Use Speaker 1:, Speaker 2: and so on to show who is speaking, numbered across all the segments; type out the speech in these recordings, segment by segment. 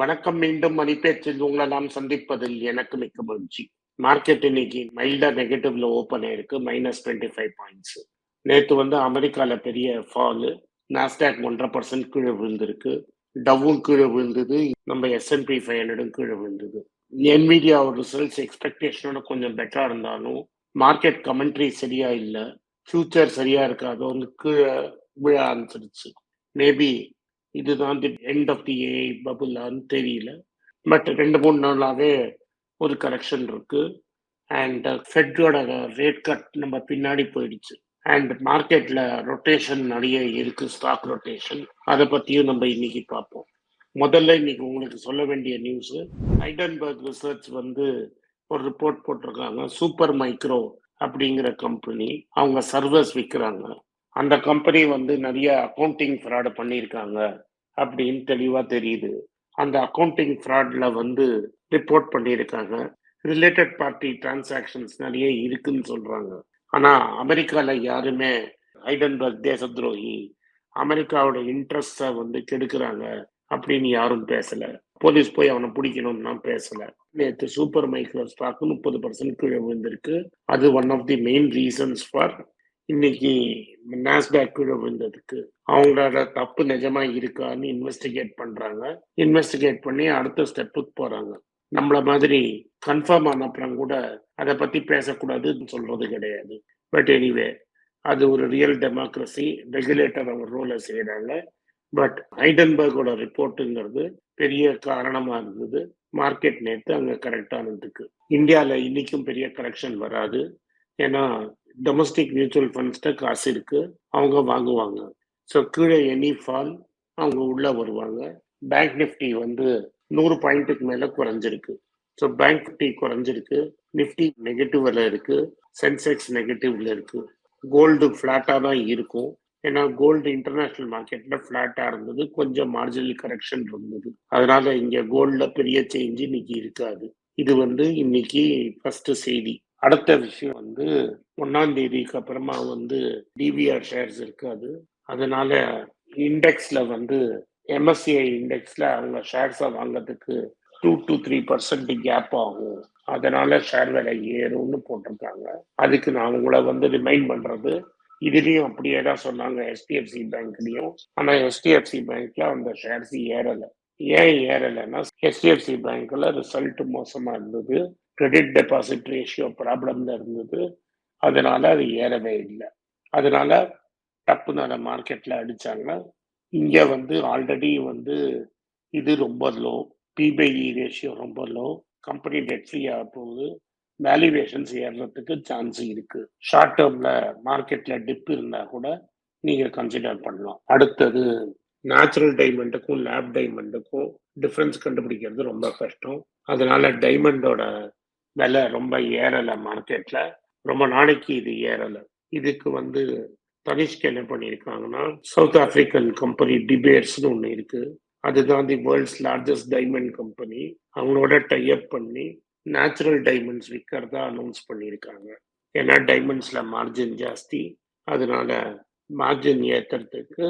Speaker 1: வணக்கம் மீண்டும் மணிப்பேச்சில் உங்களை நாம் சந்திப்பதில் எனக்கு மிக்க மகிழ்ச்சி. மார்க்கெட் இன்னைக்கு மைல்டா நெகட்டிவ்ல ஓப்பன் ஆயிருக்கு மைனஸ் டுவெண்ட்டி ஃபைவ் பாயிண்ட்ஸ் நேற்று வந்து அமெரிக்கால பெரிய ஃபாலு நாஸ்டாக் ஒன்றரை பர்சன்ட் கீழே விழுந்திருக்கு. டவும் கீழே விழுந்தது நம்ம எஸ்என்பி ஃபைவ் ஹண்ட்ரடும் கீழே விழுந்தது. என்விடியா ரிசல்ட்ஸ் எக்ஸ்பெக்டேஷனோட கொஞ்சம் பெட்டரா இருந்தாலும் மார்க்கெட் கமெண்ட்ரி சரியா இல்லை ஃபியூச்சர் சரியா இருக்காது வந்து கீழே விழ ஆரம்பிச்சிருச்சு. மேபி இதுதான் the end of the AI பபுலான்னு தெரியல. பட் ரெண்டு மூணு நாளாகவே ஒரு கரெக்ஷன் இருக்கு. அண்ட் ஃபெட்டோட ரேட் கட் நம்ம பின்னாடி போயிடுச்சு. அண்ட் மார்க்கெட்டில் ரொட்டேஷன் நிறைய இருக்கு ஸ்டாக் ரொட்டேஷன் அதை பற்றியும் நம்ம இன்னைக்கு பார்ப்போம். முதல்ல இன்னைக்கு உங்களுக்கு சொல்ல வேண்டிய நியூஸ் ஹைடன்பர்க் ரிசர்ச் வந்து ஒரு ரிப்போர்ட் போட்டிருக்காங்க சூப்பர் மைக்ரோ அப்படிங்கிற கம்பெனி அவங்க சர்வர்ஸ் விற்கிறாங்க அந்த கம்பெனி வந்து நிறைய அக்கௌண்டிங் ஃப்ராடு பண்ணியிருக்காங்க அப்படின்னு தெளிவாக தெரியுது. அந்த அக்கௌண்டிங் ஃப்ராட்ல வந்து ரிப்போர்ட் பண்ணியிருக்காங்க. ரிலேட்டட் பார்ட்டி டிரான்சாக்ஷன்ஸ் நிறைய இருக்குன்னு சொல்றாங்க. ஆனா அமெரிக்கால யாருமே ஹைடன்பர்க் தேச துரோகி அமெரிக்காவோட இன்ட்ரெஸ்ட வந்து கெடுக்கிறாங்க அப்படின்னு யாரும் பேசல. போலீஸ் போய் அவனை பிடிக்கணும்னா பேசல. நேற்று சூப்பர் மைக்ரோ ஸ்டாக் முப்பது பர்சன்ட் கீழே விழுந்திருக்கு. அது one of the main reasons for இன்னைக்கு நாஸ்டாக் கீழே விழுந்ததுக்கு. அவங்களோட தப்பு நிஜமா இருக்கான்னு இன்வெஸ்டிகேட் பண்றாங்க. இன்வெஸ்டிகேட் பண்ணி அடுத்த ஸ்டெப்புக்கு போறாங்க. நம்மள மாதிரி கன்ஃபார்ம் ஆன அப்புறம் கூட அதை பத்தி பேசக்கூடாதுன்னு சொல்றது கிடையாது. பட் எனிவே அது ஒரு ரியல் டெமோக்ரஸி ரெகுலேட்டர் அவங்க ரோலை செய்யறாங்க. பட் ஹைடன்பர்கோட ரிப்போர்ட்டுங்கிறது பெரிய காரணமா இருந்தது. மார்க்கெட் நேற்று அங்க கரெக்டானதுக்கு இந்தியாவில் இன்னைக்கும் பெரிய கரெக்ஷன் வராது. ஏன்னா டொமஸ்டிக் மியூச்சுவல் ஃபண்ட்ஸ்ட காசு இருக்கு அவங்க வாங்குவாங்க. ஸோ கீழே எனி ஃபால் அவங்க உள்ள வருவாங்க. பேங்க் நிஃப்டி வந்து நூறு பாயிண்ட்டுக்கு மேல குறைஞ்சிருக்கு. ஸோ பேங்க் நிஃப்டி குறைஞ்சிருக்கு. நிஃப்டி நெகட்டிவ்ல இருக்கு. சென்செக்ஸ் நெகட்டிவ்ல இருக்கு. கோல்டு ஃபிளாட்டா தான் இருக்கும். ஏன்னா கோல்டு இன்டர்நேஷனல் மார்க்கெட்ல ஃபிளாட்டா இருந்தது. கொஞ்சம் மார்ஜினல் கரெக்ஷன் இருந்தது. அதனால இங்க கோல்ட்ல பெரிய சேஞ்ச் இன்னைக்கு இருக்காது. இது வந்து இன்னைக்கு ஃபர்ஸ்ட் செய்தி. அடுத்த விஷயம் வந்து ஒன்னாம் தேதிக்கு அப்புறமா வந்து டிவிஆர் ஷேர்ஸ் இருக்காது அதனால இண்டெக்ஸ்ல வந்து எம்எஸ்சிஐ இண்டெக்ஸ்ல அவங்க ஷேர்ஸை வாங்கிறதுக்கு two to three percent gap ஆகும். அதனால ஷேர் விலை ஏறும்னு போட்டிருக்காங்க. அதுக்கு நான் உங்களை வந்து ரிமைண்ட் பண்றது இதுலயும் அப்படியே தான் சொன்னாங்க எஸ்டிஎஃப்சி பேங்க்லயும் ஆனா எஸ்டிஎஃப்சி பேங்க்ல அந்த ஷேர்ஸ் ஏறலை. ஏன் ஏறலைன்னா எஸ்டிஎஃப்சி பேங்க்ல ரிசல்ட் மோசமா இருந்தது. கிரெடிட் டெபாசிட் ரேஷியோ ப்ராப்ளம்ல இருந்தது. அதனால அது ஏறவே இல்லை. அதனால டப்புன்னு அதை மார்க்கெட்ல அடிச்சாங்க. இங்க வந்து ஆல்ரெடி வந்து இது ரொம்ப லோ பிபிஇ ரேஷியோ ரொம்ப லோ கம்பெனி டெட் ஃப்ரீ ஆக போகுது. வேல்யூவேஷன்ஸ் ஏறுறதுக்கு சான்ஸ் இருக்கு. ஷார்ட் டேர்ம்ல மார்க்கெட்ல டிப் இருந்தா கூட நீங்க கன்சிடர் பண்ணலாம். அடுத்தது நேச்சுரல் டைமண்டுக்கும் லேப் டைமண்டுக்கும் டிஃப்ரென்ஸ் கண்டுபிடிக்கிறது ரொம்ப கஷ்டம். அதனால டைமண்டோட விலை ரொம்ப ஏறலை மார்க்கெட்டில் ரொம்ப நாளைக்கு இது ஏறலை. இதுக்கு வந்து தனிஷ்க் என்ன பண்ணியிருக்காங்கன்னா சவுத் ஆப்பிரிக்கன் கம்பெனி டிபேட்ஸ்னு ஒன்று இருக்குது அதுதான் the world's largest diamond company அவங்களோட டைப் பண்ணி நேச்சுரல் டைமண்ட்ஸ் விற்கிறதா அனௌன்ஸ் பண்ணியிருக்காங்க. ஏன்னா டைமண்ட்ஸில் மார்ஜின் ஜாஸ்தி. அதனால மார்ஜின் ஏற்றுறதுக்கு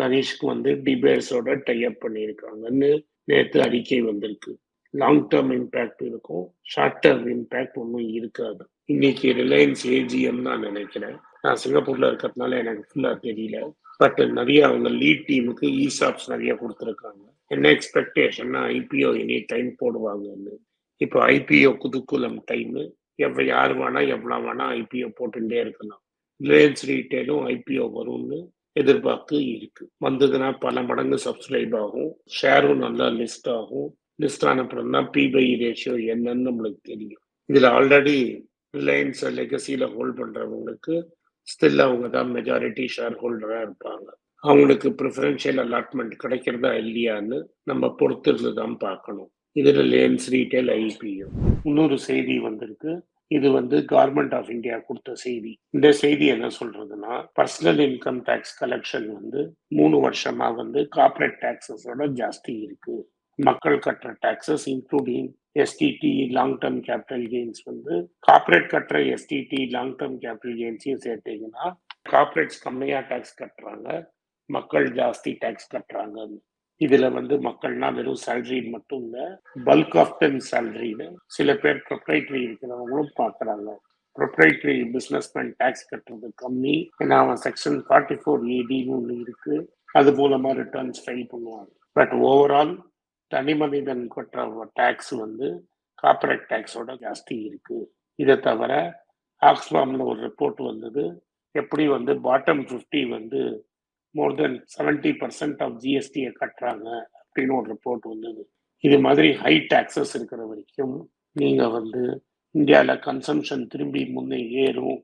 Speaker 1: தனிஷ்க் வந்து டிபேர்ஸோட டைப் பண்ணியிருக்காங்கன்னு நேற்று அறிக்கை வந்திருக்கு. லாங் டேர்ம் இம்பேக்ட் இருக்கும். ஷார்ட் டேர்ம் இம்பேக்ட் ஒன்றும் இருக்காது. இன்னைக்கு ரிலையன்ஸ் ஏஜிஎம் நான் நினைக்கிறேன். நான் சிங்கப்பூர்ல இருக்கிறதுனால எனக்கு ஃபுல்லா தெரியல. பட் நிறைய அவங்க லீட் டீமுக்கு இசாப்ஸ் நிறைய கொடுத்துருக்காங்க. என்ன எக்ஸ்பெக்டேஷன்னா ஐபிஓ இனி டைம் போடுவாங்கன்னு. இப்போ ஐபிஓ குதுக்குலம் டைம் எவ்வளோ யார் வேணா எவ்வளோ வேணா ஐபிஓ போட்டுட்டே இருக்கலாம். ரிலையன்ஸ் ரீட்டைலும் ஐபிஓ வரும்னு எதிர்பார்ப்பு இருக்கு. வந்ததுன்னா பல மடங்கு சப்ஸ்கிரைப் ஆகும். ஷேரும் நல்லா லிஸ்ட் ஆகும். லிஸ்ட் ஆன தான் பிபை ரேஷியோ என்னன்னு நம்மளுக்கு தெரியும். இதில் ஆல்ரெடி ரிலையன்ஸ் லெகசியில் ஹோல்ட் பண்ணுறவங்களுக்கு ஸ்டில் அவங்க தான் மெஜாரிட்டி ஷேர் ஹோல்டராக இருப்பாங்க. அவங்களுக்கு ப்ரிஃபரன்ஷியல் அலாட்மெண்ட் கிடைக்கிறதா இல்லையான்னு நம்ம பொறுத்திருந்து தான் பார்க்கணும். இது ரிலையன்ஸ் ரீட்டைல் ஐபிஓ இன்னொரு செய்தி வந்திருக்கு. இது வந்து கவர்மெண்ட் ஆஃப் இந்தியா கொடுத்த செய்தி. இந்த செய்தி என்ன சொல்றதுன்னா பர்சனல் இன்கம் டேக்ஸ் கலெக்ஷன் வந்து மூணு வருஷமா வந்து கார்பரேட் டாக்ஸஸோட ஜாஸ்தி இருக்கு. மக்கள் கட்டுற taxes including STT long term capital gains வந்து கார்பரேட் கட்டுற எஸ்டிடி லாங் டேர்ம் கேபிட்டல் கெயின்ஸையும் சேர்த்தீங்கன்னா கார்பரேட்ஸ் கம்மியாக டேக்ஸ் கட்டுறாங்க மக்கள் ஜாஸ்தி டேக்ஸ் கட்டுறாங்க. இதுல வந்து மக்கள்னா வெறும் சேலரி மட்டும் இல்ல பல்க் ஆஃப் டென் சேலரின்னு சில பேர் ப்ரொப்ரைட்ரி இருக்கிறவங்களும் பார்க்கறாங்க ப்ரொப்ரைட்டரி பிஸ்னஸ்மேன் டேக்ஸ் கட்டுறது கம்மி. ஏன்னா அவன் செக்ஷன் ஃபார்ட்டி ஃபோர் ஏடின்னு ஒன்று இருக்கு. அது மூலமா ரிட்டர்ன்ஸ் ஃபைல் பண்ணுவாங்க. பட் ஓவரால் தனி மனிதன் கட்டுற டேக்ஸ் வந்து கார்பரேட் டேக்ஸோட ஜாஸ்தி இருக்கு. இதை தவிர ஆக்ஸ்ஃபார்ம்ல ஒரு ரிப்போர்ட் வந்தது. எப்படி வந்து பாட்டம் ஃபிஃப்டி வந்து more than seventy percent of ஜிஎஸ்டியை கட்டுறாங்க அப்படின்னு ஒரு ரிப்போர்ட் வந்தது. இது மாதிரி ஹை டாக்ஸஸ் இருக்கிற வரைக்கும் நீங்க வந்து இந்தியாவில் கன்சம்ஷன் திரும்பி முன்னே ஏறும்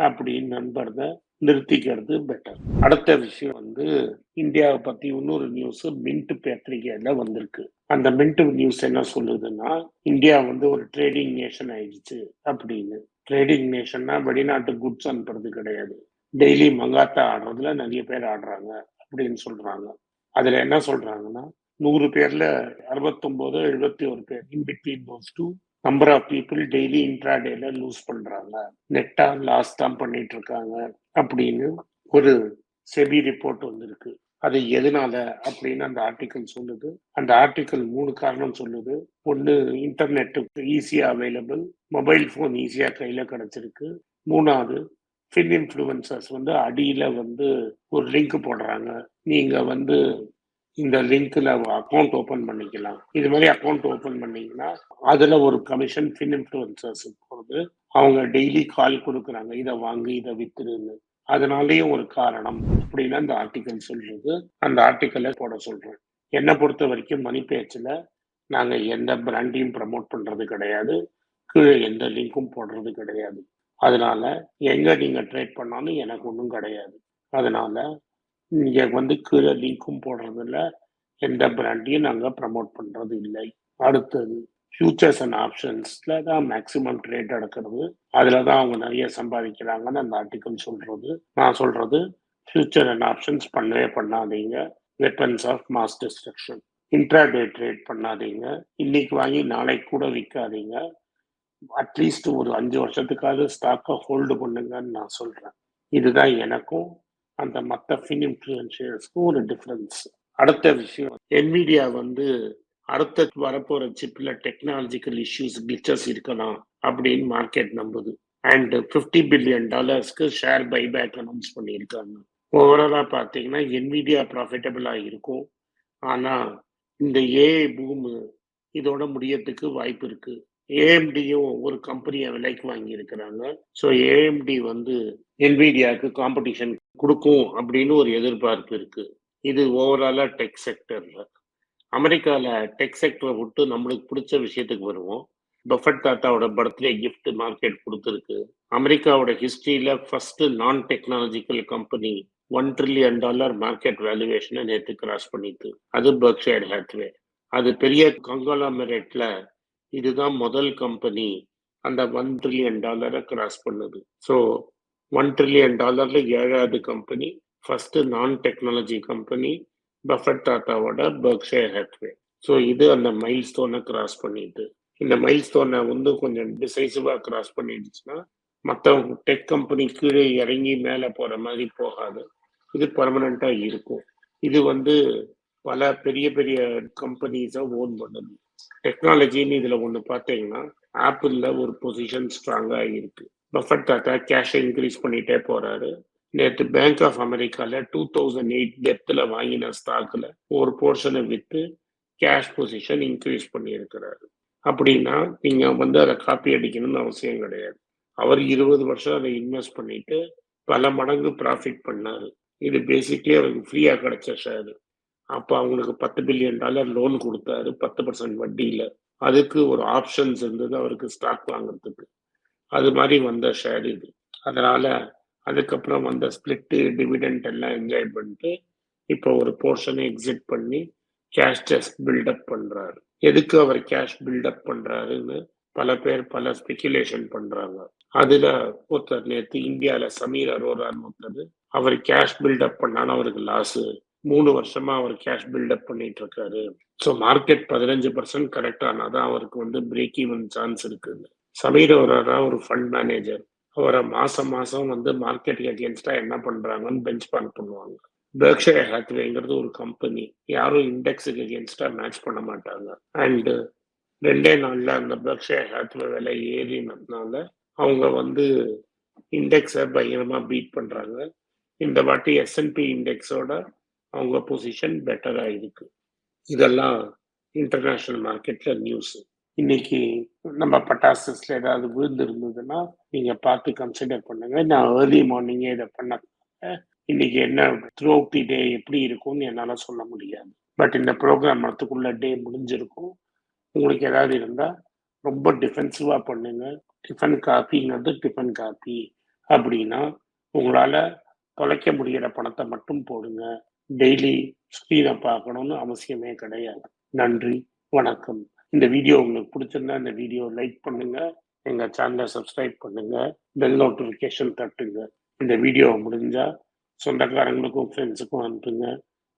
Speaker 1: அப்படின்னு நண்பர்த நிறுத்திக்கிறது பெட்டர் அடுத்த விஷயம் வந்து இந்தியாவை பத்தி இன்னொரு நியூஸ் மின்ட் பத்திரிகையில வந்திருக்கு. அந்த மின்ட் நியூஸ் என்ன சொல்லுதுன்னா இந்தியா வந்து ஒரு ட்ரேடிங் நேஷன் ஆயிடுச்சு அப்படின்னு. ட்ரேடிங் நேஷன்னா வெளிநாட்டு குட்ஸ் அனுப்புறது கிடையாது. டெய்லி மங்காத்தா ஆடுறதுல நிறைய பேர் ஆடுறாங்க அப்படின்னு சொல்றாங்க. அதுல என்ன சொல்றாங்கன்னா நூறு பேர்ல அறுபத்தொன்பது எழுபத்தி ஒரு பேர் in between those two number of people daily இன்ட்ராடேல lose பண்றாங்க. நெட்டா லாஸ் தான் பண்ணிட்டு இருக்காங்க அப்படின்னு ஒரு செபி ரிப்போர்ட் வந்திருக்கு. அது எதனால அப்படின்னு அந்த ஆர்டிக்கல் சொல்லுது. அந்த ஆர்டிக்கல் மூணு காரணம் சொல்லுது. ஒன்று இன்டர்நெட்டுக்கு ஈஸியா அவைலபிள் மொபைல் ஃபோன் ஈஸியா கையில கிடைச்சிருக்கு. மூணாவது ஃபின் இன்ஃப்ளூயன்சர்ஸ் வந்து அடியில வந்து ஒரு லிங்க் போடுறாங்க. நீங்க வந்து இந்த லிங்க்ல அக்கௌண்ட் ஓபன் பண்ணிக்கலாம். இது மாதிரி அக்கௌண்ட் ஓபன் பண்ணீங்கன்னா அதுல ஒரு கமிஷன் ஃபின் இன்ஃபுளுசர்ஸ் போகுது அவங்க டெய்லி கால் கொடுக்குறாங்க. இதை வாங்கு இதை வித்துருன்னு. அதனாலேயும் ஒரு காரணம் அப்படின்னு அந்த ஆர்டிக்கல் சொல்றது. அந்த ஆர்டிக்கலை போட சொல்றேன். என்னை பொறுத்த வரைக்கும் மணி பேச்சில் நாங்கள் எந்த பிராண்டையும் ப்ரமோட் பண்ணுறது கிடையாது. கீழே எந்த லிங்க்கும் போடுறது கிடையாது. அதனால எங்கே நீங்கள் ட்ரேட் பண்ணாலும் எனக்கு ஒன்றும் கிடையாது. அதனால இங்க வந்து கீழே லிங்க்கும் போடுறதில்ல எந்த பிராண்டையும் நாங்க ப்ரமோட் பண்றது இல்லை. அடுத்தது ஃபியூச்சர்ஸ் அண்ட் ஆப்ஷன்ஸ்ல தான் மேக்சிமம் ட்ரேட் நடக்கிறது. அதில் தான் அவங்க நிறைய சம்பாதிக்கிறாங்கன்னு அந்த ஆர்டிக்கல் சொல்றது. நான் சொல்றது ஃபியூச்சர் அண்ட் ஆப்ஷன்ஸ் பண்ணவே பண்ணாதீங்க. Weapons of mass destruction intraday trade பண்ணாதீங்க. இன்னைக்கு வாங்கி நாளைக்கு கூட விற்காதீங்க. அட்லீஸ்ட் ஒரு அஞ்சு வருஷத்துக்காவது ஸ்டாக்கை ஹோல்டு பண்ணுங்கன்னு நான் சொல்றேன். இதுதான் எனக்கும் அந்த மற்ற ஃபின் இன்ஃப்ளூயன்ஷியர்ஸ்க்கும் ஒரு டிஃப்ரென்ஸ் அடுத்த விஷயம் என்விடியா வந்து அடுத்த வரப்போற சிப்ல டெக்னாலஜிக்கல் இஷ்யூஸ் கிளிச்சஸ் இருக்கலாம் அப்படின்னு மார்க்கெட் நம்புது. அண்ட் ஃபிஃப்டி பில்லியன் டாலர்ஸ்க்கு ஷேர் பைபேக் அனௌன்ஸ் பண்ணியிருக்காங்க. ஓவராலா பார்த்தீங்கன்னா என்விடியா ப்ராஃபிட்டபிளாக இருக்கும். ஆனா இந்த ஏஐ பூமு இதோட முடியறதுக்கு வாய்ப்பு இருக்கு. ஏஎம்டியும் ஒரு கம்பெனியை விலைக்கு வாங்கி இருக்கிறாங்க ஸோ ஏஎம்டி வந்து என்விடியாவுக்கு காம்படிஷன் கொடுக்கும் அப்படின்னு ஒரு எதிர்பார்ப்பு இருக்கு. இது ஓவராலா டெக் செக்டர்ல அமெரிக்கால டெக் செக்டரை விட்டு நம்மளுக்கு பிடிச்ச விஷயத்துக்கு வருவோம். பஃபட் தாத்தாவோட பர்த்டே கிஃப்ட் மார்க்கெட் கொடுத்துருக்கு. அமெரிக்காவோட ஹிஸ்டரியில first non technological company one trillion dollar market வேல்யூவேஷனை நேற்று கிராஸ் பண்ணிட்டு அது பர்க்ஷேர் ஹேத்வே அது பெரிய கங்காலாமரேட்ல இதுதான் முதல் கம்பெனி அந்த ஒன் ட்ரில்லியன் டாலரை கிராஸ் பண்ணுது. ஸோ ஒன் ட்ரில்லியன் டாலர்ல ஏழாவது company first non technology company Buffett தாத்தாவோட பர்க்ஷேர் ஹேத்வே ஸோ இது அந்த மைல் ஸ்டோனை கிராஸ் பண்ணிட்டு. இந்த மைல் ஸ்டோனை வந்து கொஞ்சம் டிசைசிவா கிராஸ் பண்ணிடுச்சுன்னா மற்ற டெக் கம்பெனி கீழே இறங்கி மேலே போற மாதிரி போகாது. இது பர்மனண்டா இருக்கும். இது வந்து பல பெரிய பெரிய கம்பெனிஸை ஓன் பண்ணுது. டெக்னாலஜின்னு இதில் ஒன்று பார்த்தீங்கன்னா ஆப்பிளில் ஒரு பொசிஷன் ஸ்ட்ராங்காக இருக்குது பஃபட் தாத்தா கேஷை இன்க்ரீஸ் பண்ணிட்டே போறாரு. நேற்று பேங்க் ஆஃப் அமெரிக்கால டூ தௌசண்ட் எயிட் டெப்த்தில் வாங்கின ஸ்டாக்ல ஒரு போர்ஷனை விற்று கேஷ் பொசிஷன் இன்க்ரீஸ் பண்ணியிருக்கிறாரு. அப்படின்னா நீங்க வந்து அதை காப்பி அடிக்கணும்னு அவசியம் கிடையாது. அவர் இருபது வருஷம் அதை இன்வெஸ்ட் பண்ணிட்டு பல மடங்கு ப்ராஃபிட் பண்ணாரு. இது பேசிக்லி அவருக்கு ஃப்ரீயா கிடைச்ச ஷேர் அப்போ அவங்களுக்கு பத்து பில்லியன் டாலர் லோன் கொடுத்தாரு பத்து பர்சன்ட் வட்டியில. அதுக்கு ஒரு ஆப்ஷன்ஸ் இருந்தது அவருக்கு ஸ்டாக் வாங்குறதுக்கு. அது மாதிரி வந்த ஷேர் இது. அதனால அதுக்கப்புறம் வந்த ஸ்பிளிட்டு டிவிடெண்ட் எல்லாம் என்ஜாய் பண்ணிட்டு இப்போ ஒரு போர்ஷனை எக்ஸிட் பண்ணி கேஷ் ஜஸ்ட் பில்டப் பண்றாரு. எதுக்கு அவர் கேஷ் பில்டப் பண்றாருன்னு பல பேர் பல ஸ்பெகுலேஷன் பண்றாங்க. அதுல ஒருத்தர் நேற்று இந்தியால சமீர் அரோரான்னு ஒருத்தர் அவர் கேஷ் பில்டப் பண்ணாலும் அவருக்கு லாஸ் மூணு வருஷமா அவர் கேஷ் பில்டப் பண்ணிட்டு இருக்காரு. ஸோ மார்க்கெட் பதினஞ்சு பர்சன்ட் கரெக்ட் ஆனாதான் அவருக்கு வந்து பிரேக் ஈவன் சான்ஸ் இருக்குன்னு. சமீர் அரோரா ஒரு ஃபண்ட் மேனேஜர் அவரை மாசம் மாசம் வந்து மார்க்கெட்டுக்கு அகேன்ஸ்டா என்ன பண்றாங்கன்னு பெஞ்ச் பார்க் பண்ணுவாங்க. பெர்க்ஷயர் ஹாத்வேங்கிறது ஒரு கம்பெனி யாரும் இண்டெக்ஸுக்கு அகேன்ஸ்டா மேட்ச் பண்ண மாட்டாங்க. அண்ட் ரெண்டே நாள்ல அந்த பெர்க்ஷயர் ஹாத்வே விலை ஏறினதுனால அவங்க வந்து இண்டெக்ஸை பயங்கரமா பீட் பண்றாங்க. இந்த வாட்டி எஸ்என்பி இண்டெக்ஸோட அவங்க பொசிஷன் பெட்டராக இருக்கு. இதெல்லாம் இன்டர்நேஷனல் மார்க்கெட்ல நியூஸ் இன்னைக்கு நம்ம பட்டாசஸ்ல ஏதாவது விழுந்து இருந்ததுன்னா நீங்க பார்த்து கன்சிடர் பண்ணுங்க. நான் ஏர்லி மார்னிங்கே இதை பண்ண இன்னைக்கு என்ன த்ரூ அவுட் தி டே எப்படி இருக்கும்னு என்னால் சொல்ல முடியாது. பட் இந்த ப்ரோக்ராம் மரத்துக்குள்ள டே முடிஞ்சிருக்கும். உங்களுக்கு ஏதாவது இருந்தா ரொம்ப டிஃபென்சிவா பண்ணுங்க. டிஃபன் காப்பிங்கிறது டிஃபன் காப்பி அப்படின்னா உங்களால தொலைக்க முடிகிற பணத்தை மட்டும் போடுங்க. டெய்லி ஸ்க்ரீனை பார்க்கணும்னு அவசியமே கிடையாது. நன்றி. வணக்கம். இந்த வீடியோ உங்களுக்கு பிடிச்சிருந்தா இந்த வீடியோ லைக் பண்ணுங்க. எங்க சேனலை சப்ஸ்கிரைப் பண்ணுங்க. பெல் நோட்டிஃபிகேஷன் தட்டுங்க. இந்த வீடியோ முடிஞ்சா சொந்தக்காரங்களுக்கும் ஃப்ரெண்ட்ஸுக்கும் அனுப்புங்க.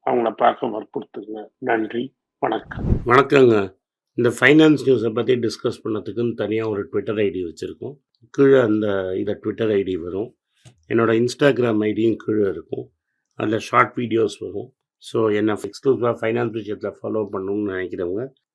Speaker 1: அவங்கள பார்க்க வற்புறுத்துங்க. நன்றி. வணக்கம். வணக்கங்க. இந்த ஃபைனான்ஸ் நியூஸை பற்றி டிஸ்கஸ் பண்ணதுக்குன்னு தனியாக ஒரு ட்விட்டர் ஐடி வச்சுருக்கோம். கீழே அந்த இதை ட்விட்டர் ஐடி வரும். என்னோடய இன்ஸ்டாகிராம் ஐடியும் கீழே இருக்கும். அதில் ஷார்ட் வீடியோஸ் வரும். ஸோ என்ன எக்ஸ்க்ளூசிவாக ஃபைனான்ஸ் விஷயத்தில் ஃபாலோ பண்ணணும்னு நினைக்கிறவங்க